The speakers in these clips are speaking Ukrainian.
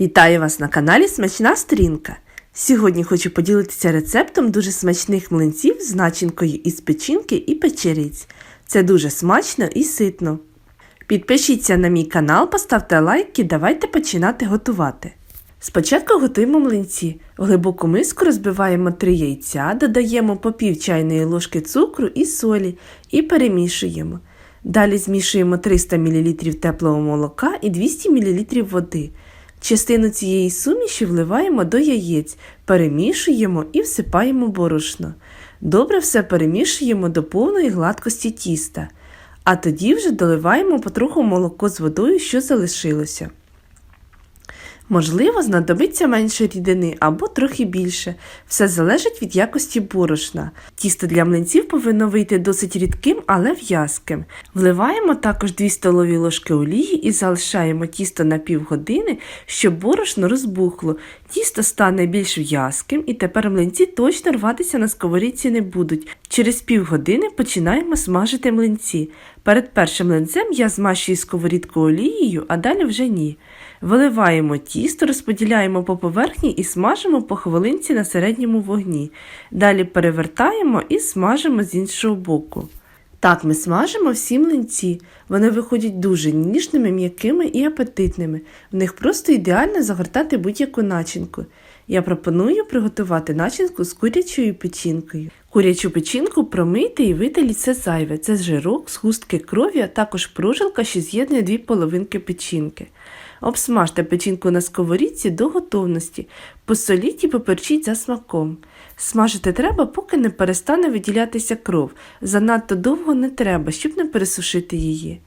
Вітаю вас на каналі Смачна Сторінка. Сьогодні хочу поділитися рецептом дуже смачних млинців з начинкою із печінки і печериць. Це дуже смачно і ситно. Підпишіться на мій канал, поставте лайк і давайте починати готувати. Спочатку готуємо млинці. В глибоку миску розбиваємо 3 яйця, додаємо по пів чайної ложки цукру і солі і перемішуємо. Далі змішуємо 300 мл теплого молока і 200 мл води. Частину цієї суміші вливаємо до яєць, перемішуємо і всипаємо борошно. Добре все перемішуємо до повної гладкості тіста, а тоді вже доливаємо потроху молоко з водою, що залишилося. Можливо, знадобиться менше рідини або трохи більше. Все залежить від якості борошна. Тісто для млинців повинно вийти досить рідким, але в'язким. Вливаємо також 2 столові ложки олії і залишаємо тісто на півгодини, щоб борошно розбухло. Тісто стане більш в'язким і тепер млинці точно рватися на сковорідці не будуть. Через півгодини починаємо смажити млинці. Перед першим млинцем я змащую сковорідку олією, а далі вже ні. Виливаємо тісто, розподіляємо по поверхні і смажимо по хвилинці на середньому вогні. Далі перевертаємо і смажимо з іншого боку. Так ми смажимо всі млинці. Вони виходять дуже ніжними, м'якими і апетитними. В них просто ідеально загортати будь-яку начинку. Я пропоную приготувати начинку з курячою печінкою. Курячу печінку промийте і видаліть все зайве. Це жирок, згустки крові, а також прожилка, що з'єднує дві половинки печінки. Обсмажте печінку на сковорідці до готовності, посоліть і поперчіть за смаком. Смажити треба, поки не перестане виділятися кров. Занадто довго не треба, щоб не пересушити її.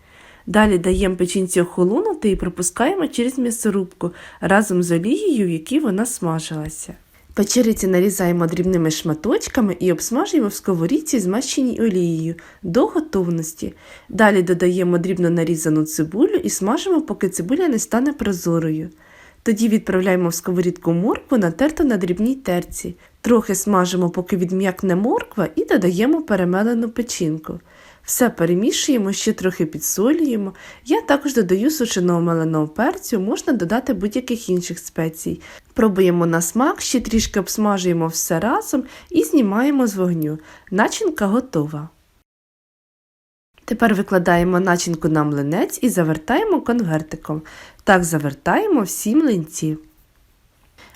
Далі даємо печінці охолонути і пропускаємо через м'ясорубку разом з олією, в якій вона смажилася. Печериці нарізаємо дрібними шматочками і обсмажуємо в сковорідці, змащеній олією до готовності. Далі додаємо дрібно нарізану цибулю і смажимо, поки цибуля не стане прозорою. Тоді відправляємо в сковорідку моркву, натерту на дрібній терці. Трохи смажимо, поки відм'якне морква, і додаємо перемелену печінку. Все перемішуємо, ще трохи підсолюємо. Я також додаю сушеного меленого перцю, можна додати будь-яких інших спецій. Пробуємо на смак, ще трішки обсмажуємо все разом і знімаємо з вогню. Начинка готова. Тепер викладаємо начинку на млинець і завертаємо конвертиком. Так завертаємо всі млинці.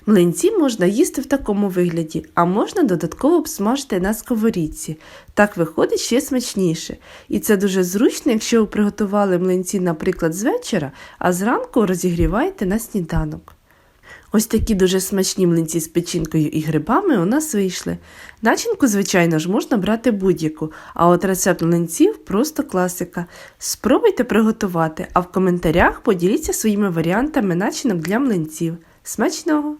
Млинці можна їсти в такому вигляді, а можна додатково обсмажити на сковорідці. Так виходить ще смачніше. І це дуже зручно, якщо ви приготували млинці, наприклад, з вечора, а зранку розігріваєте на сніданок. Ось такі дуже смачні млинці з печінкою і грибами у нас вийшли. Начинку, звичайно ж, можна брати будь-яку, а от рецепт млинців просто класика. Спробуйте приготувати, а в коментарях поділіться своїми варіантами начинок для млинців. Смачного!